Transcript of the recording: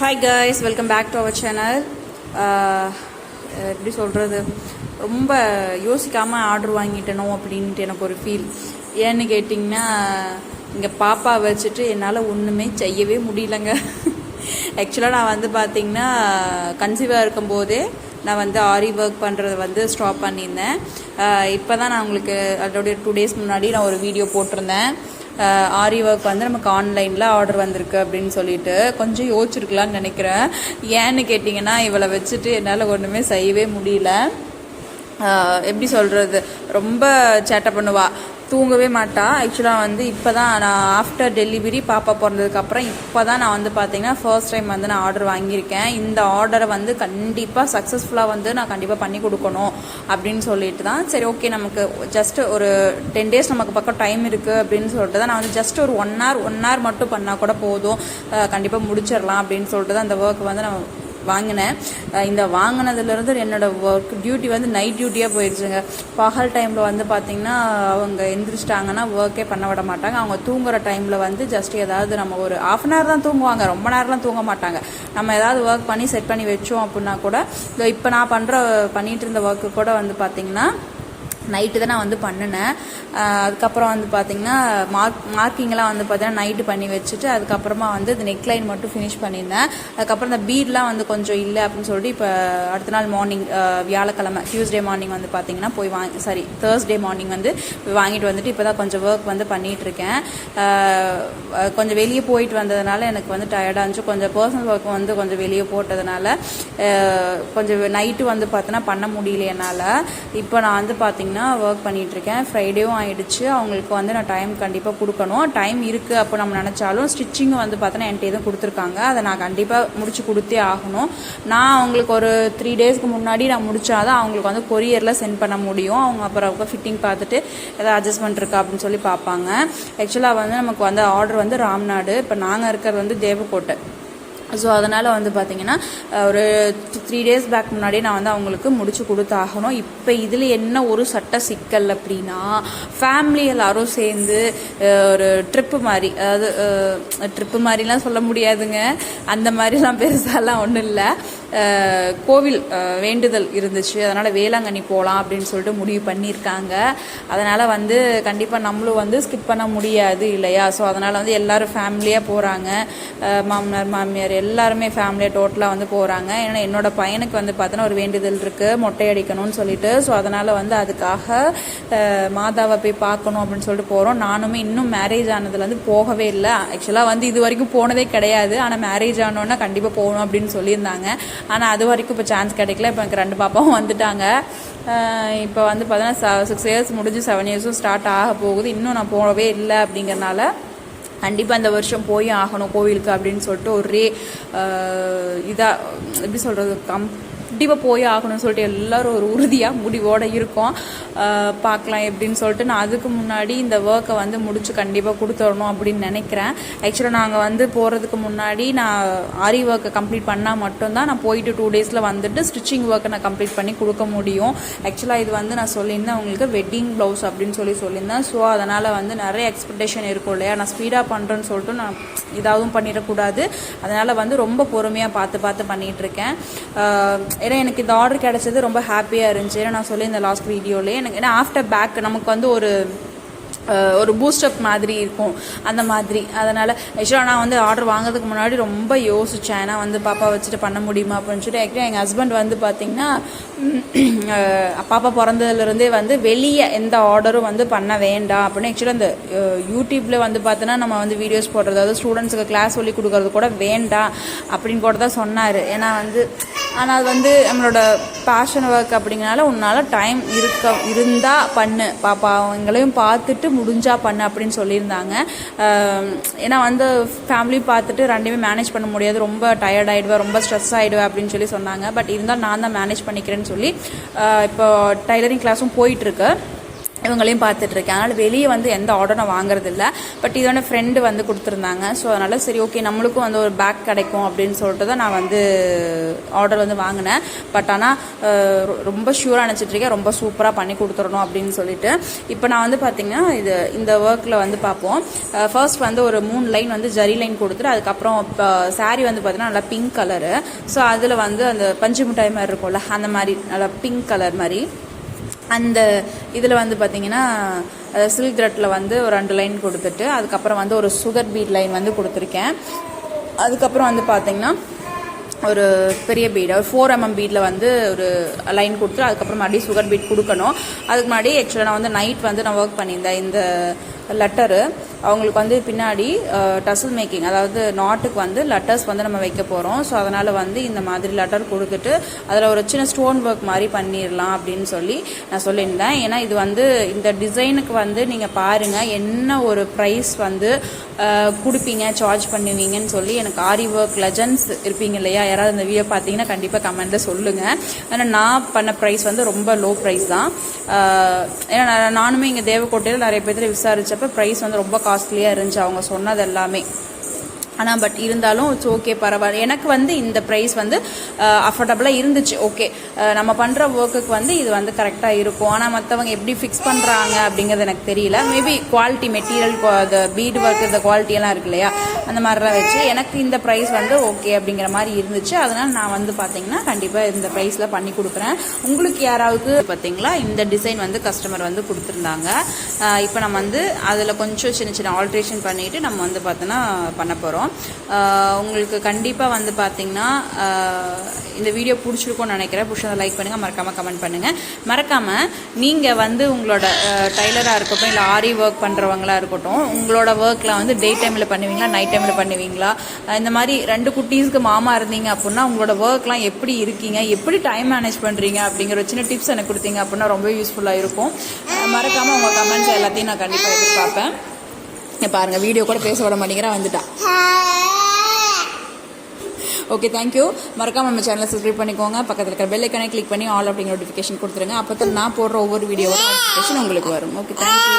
Hi guys welcome back to our channel எப்படி சொல்கிறது ரொம்ப யோசிக்காமல் ஆர்டர் வாங்கிட்டனோ அப்படின்ட்டு எனக்கு ஒரு ஃபீல் ஏன்னு கேட்டிங்கன்னா இங்கே பாப்பா வச்சுட்டு என்னால் ஒன்றுமே செய்யவே முடியலங்க. ஆக்சுவலாக நான் வந்து பார்த்திங்கன்னா கன்சீவாக இருக்கும்போதே நான் வந்து ஆரி ஒர்க் பண்ணுறத வந்து ஸ்டாப் பண்ணியிருந்தேன். இப்போ தான் நான் உங்களுக்கு அதோடைய டூ டேஸ் முன்னாடி நான் ஒரு வீடியோ போட்டிருந்தேன். ஆரி ஒர்க் வந்து நமக்கு ஆன்லைனில் ஆர்டர் வந்திருக்கு அப்படின்னு சொல்லிட்டு கொஞ்சம் யோசிச்சிருக்கலாம்னு நினைக்கிறேன். ஏன்னு கேட்டிங்கன்னா இவளை வச்சுட்டு என்னால் ஒன்றுமே செய்யவே முடியல. எப்படி சொல்கிறது ரொம்ப சேட்டை பண்ணுவாள் தூங்கவே மாட்டா. ஆக்சுவலாக வந்து இப்போ தான் நான் ஆஃப்டர் டெலிவரி பாப்பா பிறந்ததுக்கப்புறம் இப்போ தான் நான் வந்து பார்த்தீங்கன்னா ஃபர்ஸ்ட் டைம் வந்து நான் ஆர்டர் வாங்கியிருக்கேன். இந்த ஆர்டரை வந்து கண்டிப்பாக சக்ஸஸ்ஃபுல்லாக வந்து நான் கண்டிப்பாக பண்ணி கொடுக்கணும் அப்படின்னு சொல்லிட்டு தான். சரி ஓகே நமக்கு ஜஸ்ட் ஒரு டென் டேஸ் நமக்கு பக்கம் டைம் இருக்குது அப்படின்னு சொல்லிட்டு தான் நான் வந்து ஜஸ்ட் ஒரு ஒன் ஹவர் ஒன் ஹவர் மட்டும் பண்ணால் கூட போதும். கண்டிப்பாக முடிச்சிடலாம் அப்படின்னு சொல்லிட்டு தான் அந்த ஒர்க் வந்து நான் வாங்கினேன். இந்த வாங்கினதுலேருந்து என்னோட ஒர்க் டியூட்டி வந்து நைட் டியூட்டியாக போயிடுச்சுங்க. பகல் டைமில் வந்து பார்த்திங்கன்னா அவங்க எந்திரிச்சிட்டாங்கன்னா ஒர்க்கே பண்ண விட மாட்டாங்க. அவங்க தூங்குற டைமில் வந்து ஜஸ்ட் ஏதாவது நம்ம ஒரு ஆஃப் அன் ஹவர் தான் தூங்குவாங்க. ரொம்ப நேரம்லாம் தூங்க மாட்டாங்க. நம்ம ஏதாவது ஒர்க் பண்ணி செட் பண்ணி வச்சோம் அப்படின்னா கூட இப்போ நான் பண்ணுற பண்ணிகிட்டு இருந்த ஒர்க்கு கூட வந்து பார்த்திங்கன்னா நைட்டு தான் நான் வந்து பண்ணினேன். அதுக்கப்புறம் வந்து பார்த்தீங்கன்னா மார்க் மார்க்கிங்லாம் வந்து பார்த்தீங்கன்னா நைட்டு பண்ணி வச்சுட்டு அதுக்கப்புறமா வந்து இந்த நெக்லைன் மட்டும் ஃபினிஷ் பண்ணியிருந்தேன். அதுக்கப்புறம் இந்த பீட்லாம் வந்து கொஞ்சம் இல்லை அப்படின்னு சொல்லிட்டு இப்போ அடுத்த நாள் மார்னிங் வியாழக்கிழமை டியூஸ்டே மார்னிங் வந்து பார்த்தீங்கன்னா போய் வாங்கி சாரி தேர்ஸ்டே மார்னிங் வந்து வாங்கிட்டு வந்துட்டு இப்போ தான் கொஞ்சம் ஒர்க் வந்து பண்ணிகிட்டு இருக்கேன். கொஞ்சம் வெளியே போயிட்டு வந்ததுனால எனக்கு வந்து டயர்டாக இருந்துச்சு. கொஞ்சம் பர்சனல் ஒர்க் வந்து கொஞ்சம் வெளியே போட்டதுனால கொஞ்சம் நைட்டு வந்து பார்த்தோன்னா பண்ண முடியல என்னால். இப்போ நான் வந்து பார்த்தீங்கன்னா ஒர்க் பண்ணிகிட்ருக்கேன் ஃப்ரைடேவும் ஆகிடுச்சு அவங்களுக்கு வந்து நான் டைம் கண்டிப்பாக கொடுக்கணும். டைம் இருக்குது அப்போ நம்ம நினச்சாலும் ஸ்டிச்சிங்கும் வந்து பார்த்தோன்னா என்கிட்ட எதுவும் கொடுத்துருக்காங்க. அதை நான் கண்டிப்பாக முடிச்சு கொடுத்தே ஆகணும். நான் அவங்களுக்கு ஒரு த்ரீ டேஸ்க்கு முன்னாடி நான் முடிச்சாதான் அவங்களுக்கு வந்து கொரியரில் சென்ட் பண்ண முடியும். அவங்க அப்புறம் ஃபிட்டிங் பார்த்துட்டு ஏதாவது அட்ஜஸ்ட்மெண்ட் இருக்கா அப்படின்னு சொல்லி பார்ப்பாங்க. ஆக்சுவலாக வந்து நமக்கு வந்து ஆர்டர் வந்து ராம்நாடு. இப்போ நாங்கள் இருக்கிறது வந்து தேவக்கோட்டை. ஸோ அதனால் வந்து பார்த்தீங்கன்னா ஒரு த்ரீ டேஸ் பேக் முன்னாடியே நான் வந்து அவங்களுக்கு முடிச்சு கொடுத்தாகணும். இப்போ இதில் என்ன ஒரு சட்ட சிக்கல் அப்படின்னா ஃபேமிலி எல்லாரும் சேர்ந்து ஒரு ட்ரிப்பு மாதிரி அதாவது ட்ரிப்பு மாதிரிலாம் சொல்ல முடியாதுங்க. அந்த மாதிரிலாம் பெருசாலாம் ஒன்றும் இல்லை. கோவில் வேண்டுதல் இருந்துச்சு. அதனால் வேளாங்கண்ணி போகலாம் அப்படின்னு சொல்லிட்டு முடிவு பண்ணியிருக்காங்க. அதனால் வந்து கண்டிப்பாக நம்மளும் வந்து ஸ்கிப் பண்ண முடியாது இல்லையா? ஸோ அதனால் வந்து எல்லோரும் ஃபேமிலியாக போகிறாங்க மாமனார் மாமியார் எல்லாருமே ஃபேமிலியாக டோட்டலாக வந்து போகிறாங்க ஏன்னா என்னோட பையனுக்கு வந்து பார்த்தோன்னா ஒரு வேண்டுதல் இருக்குது மொட்டை அடிக்கணும்னு சொல்லிட்டு. ஸோ அதனால் வந்து அதுக்காக மாதாவை போய் பார்க்கணும் அப்படின்னு சொல்லிட்டு போகிறோம் நானுமே இன்னும் மேரேஜ் ஆனதுலேருந்து போகவே இல்லை. ஆக்சுவலாக வந்து இது வரைக்கும் போனதே கிடையாது. ஆனால் மேரேஜ் ஆனோன்னா கண்டிப்பாக போகணும் அப்படின்னு சொல்லியிருந்தாங்க. ஆனால் அது வரைக்கும் இப்போ சான்ஸ் கிடைக்கல. இப்போ எனக்கு ரெண்டு பாப்பாவும் வந்துட்டாங்க. இப்போ வந்து பார்த்தீங்கன்னா சிக்ஸ் இயர்ஸ் முடிஞ்சு செவன் இயர்ஸும் ஸ்டார்ட் ஆக போகுது. இன்னும் நான் போகவே இல்லை அப்படிங்கிறனால கண்டிப்பாக இந்த வருஷம் போய் ஆகணும் கோவிலுக்கு அப்படின்னு சொல்லிட்டு ஒரே இதாக எப்படி சொல்கிறது கம் கண்டிப்பாக போய் ஆகணும்னு சொல்லிட்டு எல்லாரும் ஒரு உறுதியாக முடிவோடு இருக்கோம். பார்க்கலாம் எப்படின்னு சொல்லிட்டு நான் அதுக்கு முன்னாடி இந்த ஒர்க்கை வந்து முடிச்சு கண்டிப்பாக கொடுத்துடணும் அப்படின்னு நினைக்கிறேன். ஆக்சுவலாக நாங்கள் வந்து போகிறதுக்கு முன்னாடி நான் ஆரி ஒர்க்கை கம்ப்ளீட் பண்ணால் மட்டும்தான் நான் போயிட்டு டூ டேஸில் வந்துட்டு ஸ்டிச்சிங் ஒர்க்கை நான் கம்ப்ளீட் பண்ணி கொடுக்க முடியும். ஆக்சுவலாக இது வந்து நான் சொல்லியிருந்தேன் உங்களுக்கு வெட்டிங் ப்ளவுஸ் அப்படின்னு சொல்லி சொல்லியிருந்தேன். ஸோ அதனால் வந்து நிறைய எக்ஸ்பெக்டேஷன் இருக்கும் இல்லையா? நான் ஸ்பீடாக பண்ணுறேன்னு சொல்லிட்டு நான் இதாகவும் பண்ணிடக்கூடாது. அதனால் வந்து ரொம்ப பொறுமையாக பார்த்து பார்த்து பண்ணிகிட்ருக்கேன் ஏன்னா எனக்கு இந்த ஆர்டர் கிடைச்சது ரொம்ப ஹாப்பியாக இருந்துச்சு. ஏன்னா நான் சொல்லியிருந்தேன் லாஸ்ட் வீடியோலேயே எனக்கு ஏன்னா ஆஃப்டர் பேக் நமக்கு வந்து ஒரு ஒரு பூஸ்டப் மாதிரி இருக்கும். அந்த மாதிரி. அதனால் ஆக்சுவலாக நான் வந்து ஆர்டர் வாங்குறதுக்கு முன்னாடி ரொம்ப யோசித்தேன் ஏன்னா வந்து பாப்பா வச்சுட்டு பண்ண முடியுமா அப்படின்னு சொல்லிட்டு ஆக்சுவலாக எங்கள் ஹஸ்பண்ட் வந்து பார்த்திங்கன்னா பாப்பா பிறந்ததுலேருந்தே வந்து வெளியே எந்த ஆர்டரும் வந்து பண்ண வேண்டாம் அப்படின்னு ஆக்சுவலாக இந்த யூடியூப்பில் வந்து பார்த்தோன்னா நம்ம வந்து வீடியோஸ் போடுறது அதாவது ஸ்டூடெண்ட்ஸுக்கு கிளாஸ் சொல்லி கொடுக்கறது கூட வேண்டாம் அப்படின்னு கூட தான் சொன்னார். ஏன்னா வந்து ஆனால் அது வந்து நம்மளோட பேஷன் ஒர்க் அப்படிங்கனால உன்னால் டைம் இருக்க இருந்தால் பண்ணு. பாப்பா அவங்களையும் பார்த்துட்டு முடிஞ்சால் பண்ணு அப்படின்னு சொல்லியிருந்தாங்க. ஏன்னா வந்து ஃபேமிலி பார்த்துட்டு ரெண்டுமே மேனேஜ் பண்ண முடியாது. ரொம்ப டயர்ட் ஆகிடுவேன் ரொம்ப ஸ்ட்ரெஸ் ஆகிடுவேன் அப்படின்னு சொல்லி சொன்னாங்க. பட் இருந்தால் நான் தான் மேனேஜ் பண்ணிக்கிறேன்னு சொல்லி இப்போ டைலரிங் கிளாஸும் போயிட்டுருக்கு இவங்களையும் பார்த்துட்ருக்கேன். அதனால் வெளியே வந்து எந்த ஆர்டரும் நான் வாங்குறது இல்லை பட் இதோட ஃப்ரெண்டு வந்து கொடுத்துருந்தாங்க. ஸோ அதனால் சரி ஓகே நம்மளுக்கும் வந்து ஒரு பேக் கிடைக்கும் அப்படின்னு சொல்லிட்டு தான் நான் வந்து ஆர்டர் வந்து வாங்கினேன். பட் ஆனால் ரொம்ப ஷூராக நினச்சிட்ருக்கேன் ரொம்ப சூப்பராக பண்ணி கொடுத்துடணும் அப்படின்னு சொல்லிட்டு. இப்போ நான் வந்து பார்த்தீங்கன்னா இது இந்த ஒர்க்கில் வந்து பார்ப்போம் ஃபர்ஸ்ட் வந்து ஒரு மூணு லைன் வந்து ஜரி லைன் கொடுத்துட்டு அதுக்கப்புறம் இப்போ சாரீ வந்து பார்த்தீங்கன்னா நல்லா பிங்க் கலரு ஸோ அதில் வந்து அந்த பஞ்சு மிட்டாய் மாதிரி இருக்கும்ல அந்த மாதிரி நல்லா பிங்க் கலர் மாதிரி. அந்த இதில் வந்து பார்த்தீங்கன்னா சில்க் த்ரெட்டில் வந்து ஒரு ரெண்டு லைன் கொடுத்துட்டு அதுக்கப்புறம் வந்து ஒரு சுகர் பீட் லைன் வந்து கொடுத்துருக்கேன். அதுக்கப்புறம் வந்து பார்த்தீங்கன்னா ஒரு பெரிய பீட் ஒரு ஃபோர் எம்எம் பீடில் வந்து ஒரு லைன் கொடுத்து அதுக்கப்புறம் மறுபடியும் சுகர் பீட் கொடுக்கணும். அதுக்கு முன்னாடி ஆக்சுவலாக நான் வந்து நைட் வந்து நான் ஒர்க் பண்ணியிருந்தேன் இந்த லெட்டரு அவங்களுக்கு வந்து பின்னாடி டசல் மேக்கிங் அதாவது நாட்டுக்கு வந்து லெட்டர்ஸ் வந்து நம்ம வைக்க போகிறோம் ஸோ அதனால் வந்து இந்த மாதிரி லெட்டர் கொடுத்துட்டு அதில் ஒரு சின்ன ஸ்டோன் ஒர்க் மாதிரி பண்ணிடலாம் அப்படின்னு சொல்லி நான் சொல்லியிருந்தேன். ஏன்னா இது வந்து இந்த டிசைனுக்கு வந்து நீங்கள் பாருங்கள் என்ன ஒரு ப்ரைஸ் வந்து கொடுப்பீங்க சார்ஜ் பண்ணுவீங்கன்னு சொல்லி எனக்கு ஆரி ஒர்க் லெஜன்ஸ் இருப்பீங்க இல்லையா? யாராவது இந்த வீடியோ பார்த்தீங்கன்னா கண்டிப்பாக கமெண்ட்டில் சொல்லுங்கள் ஆனால் நான் பண்ண ப்ரைஸ் வந்து ரொம்ப லோ ப்ரைஸ் தான். ஏன்னா நானுமே இங்கே தேவக்கோட்டையில் நிறைய பேர்த்தில் விசாரித்தப்போ ப்ரைஸ் வந்து ரொம்ப காஸ்ட்லியாக இருந்துச்சு. அவங்க சொன்னது எல்லாமே ஆனால் பட் இருந்தாலும் இட்ஸ் ஓகே பரவாயில்ல. எனக்கு வந்து இந்த ப்ரைஸ் வந்து அஃபோர்டபுளாக இருந்துச்சு. ஓகே நம்ம பண்ணுற ஒர்க்குக்கு வந்து இது வந்து கரெக்டாக இருக்கும். ஆனால் மற்றவங்க எப்படி ஃபிக்ஸ் பண்ணுறாங்க அப்படிங்கிறது எனக்கு தெரியல. மேபி குவாலிட்டி மெட்டீரியல் இந்த பீடு ஒர்க் இந்த குவாலிட்டியெல்லாம் இருக்கு இல்லையா? அந்த மாதிரிலாம் வச்சு எனக்கு இந்த ப்ரைஸ் வந்து ஓகே அப்படிங்கிற மாதிரி இருந்துச்சு. அதனால் நான் வந்து பார்த்தீங்கன்னா கண்டிப்பாக இந்த ப்ரைஸில் பண்ணி கொடுக்குறேன். உங்களுக்கு யாராவது பார்த்தீங்களா இந்த டிசைன் வந்து கஸ்டமர் வந்து கொடுத்துருந்தாங்க. இப்போ நம்ம வந்து அதில் கொஞ்சம் சின்ன சின்ன ஆல்ட்ரேஷன் பண்ணிட்டு நம்ம வந்து பார்த்தோன்னா பண்ண போகிறோம் உங்களுக்கு கண்டிப்பாக வந்து பார்த்தீங்கன்னா இந்த வீடியோ பிடிச்சிருக்கும்னு நினைக்கிறேன். பிடிச்சதை லைக் பண்ணுங்கள் மறக்காமல் கமெண்ட் பண்ணுங்கள் மறக்காமல் நீங்கள் வந்து உங்களோட டைலராக இருக்கட்டும் இல்லை ஆரி ஒர்க் பண்ணுறவங்களா இருக்கட்டும் உங்களோட ஒர்க்கில் வந்து டே டைமில் பண்ணுவீங்களா நைட் டைமில் பண்ணுவீங்களா? இந்த மாதிரி ரெண்டு குட்டீஸ்க்கு மாமா இருந்தீங்க அப்படின்னா உங்களோட ஒர்க்லாம் எப்படி இருக்கீங்க எப்படி டைம் மேனேஜ் பண்ணுறீங்க அப்படிங்கிற ஒரு சின்ன டிப்ஸ் எனக்கு கொடுத்தீங்க அப்படின்னா ரொம்ப யூஸ்ஃபுல்லாக இருக்கும். மறக்காமல் உங்கள் கமெண்ட்ஸ் எல்லாத்தையும் நான் கண்டிப்பாக எதிர்பார்ப்பேன். இங்க பாருங்க வீடியோ கூட பேச விட மாட்டேங்கிறா வந்துட்டான் ஓகே தேங்க்யூ மறக்காம நம்ம சேனலை சப்ஸ்கிரைப் பண்ணிக்கோங்க. பக்கத்தில் இருக்கிற பெல் ஐக்கனை கிளிக் பண்ணி ஆல் அப்படிங்கிற நோட்டிஃபிகேஷன் கொடுத்துருங்க. அப்போ தான் நான் போடுற ஒவ்வொரு வீடியோவோட நோட்டிஃபிகேஷன் உங்களுக்கு வரும். Okay thank you